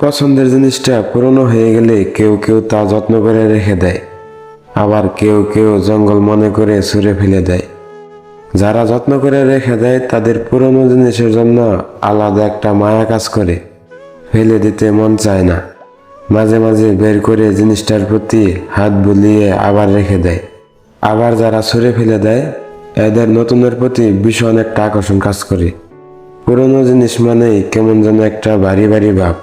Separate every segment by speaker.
Speaker 1: পছন্দের জিনিসটা পুরনো হয়ে গেলে কেউ কেউ তা যত্ন করে রেখে দেয়। আবার কেউ কেউ জঙ্গল মনে করে ছুঁড়ে ফেলে দেয়। যারা যত্ন করে রেখে দেয়, তাদের পুরনো জিনিসের জন্য আলাদা একটা মায়া কাজ করে। ফেলে দিতে মন চায় না। মাঝে মাঝে বের করে জিনিসটার প্রতি হাত বুলিয়ে আবার রেখে দেয়। আবার যারা ছুঁড়ে ফেলে দেয়, এদের নতুনের প্রতি ভীষণ একটা আকর্ষণ কাজ করে। পুরনো জিনিস মানেই কেমন যেন একটা ভারী ভারী ভাব।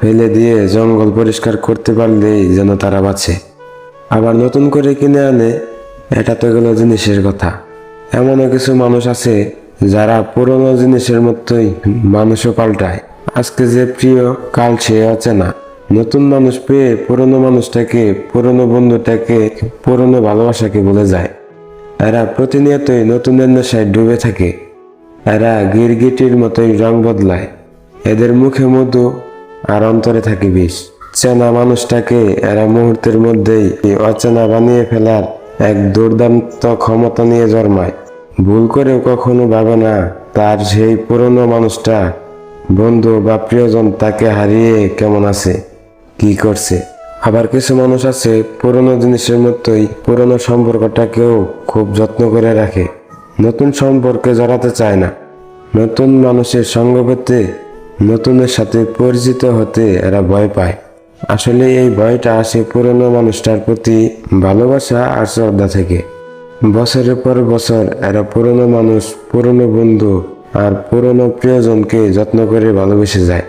Speaker 1: ফেলে দিয়ে জঙ্গল পরিষ্কার করতে পারলেই যেন তারা বাঁচে। আবার নতুন করে কিনে আনে, এটা তো গেল জিনিসের কথা। এমনও কিছু মানুষ আছে যারা পুরনো জিনিসের মতোই মানুষও পাল্টায়। আজকে যে প্রিয়, কাল সে অচেনা। নতুন মানুষ পেয়ে পুরনো মানুষটাকে, পুরনো বন্ধুটাকে, পুরনো ভালোবাসাকে বলে যায়। এরা প্রতিনিয়তই নতুনের নেশায় ডুবে থাকে। এরা গিরগিটির মতোই রং বদলায়। এদের মুখে মধু আর অন্তরে থাকে বিষ। চেনা মানুষটাকে এরা মুহূর্তের মধ্যেই অচেনা বানিয়ে ফেলার এক দুর্দান্ত ক্ষমতা নিয়ে জন্মায়। ভুল করেও কখনো ভাবে না তার সেই পুরনো মানুষটা। বন্ধু বা প্রিয়জন তাকে হারিয়ে কেমন আছে? কি করছে? আবার কিছু মানুষ আছে পুরনো জিনিসের মতোই পুরনো সম্পর্কটাকেও খুব যত্ন করে রাখে। নতুন সম্পর্কে জড়াতে চায় না। নতুন মানুষের সঙ্গ পেতে নতুনের সাথে পরিচিত হতে এরা ভয় পায়। আসলে এই ভয়টা আসে পুরনো মানুষটার প্রতি ভালোবাসা আর শ্রদ্ধা থেকে। বছরের পর বছর এরা পুরনো মানুষ, পুরনো বন্ধু আর পুরনো প্রিয়জনকে যত্ন করে ভালোবেসে যায়।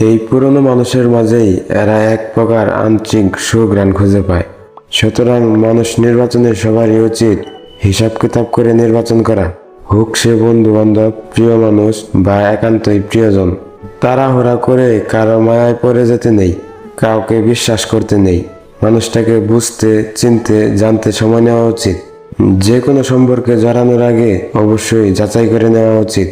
Speaker 1: এই পুরনো মানুষের মাঝেই এরা এক প্রকার আন্তরিক সুগ্রাণ খুঁজে পায়। সুতরাং মানুষ নির্বাচনে সবারই উচিত হিসাব কিতাব করে নির্বাচন করা। হোক সে বন্ধু বান্ধব প্রিয় মানুষ বা একান্তই প্রিয়জন। তাড়াহুড়া করে কারও মায়ায় পড়ে যেতে নেই, কাউকে বিশ্বাস করতে নেই। মানুষটাকে বুঝতে, চিনতে, জানতে সময় নেওয়া উচিত। যে কোনো সম্পর্কে জড়ানোর আগে অবশ্যই যাচাই করে নেওয়া উচিত।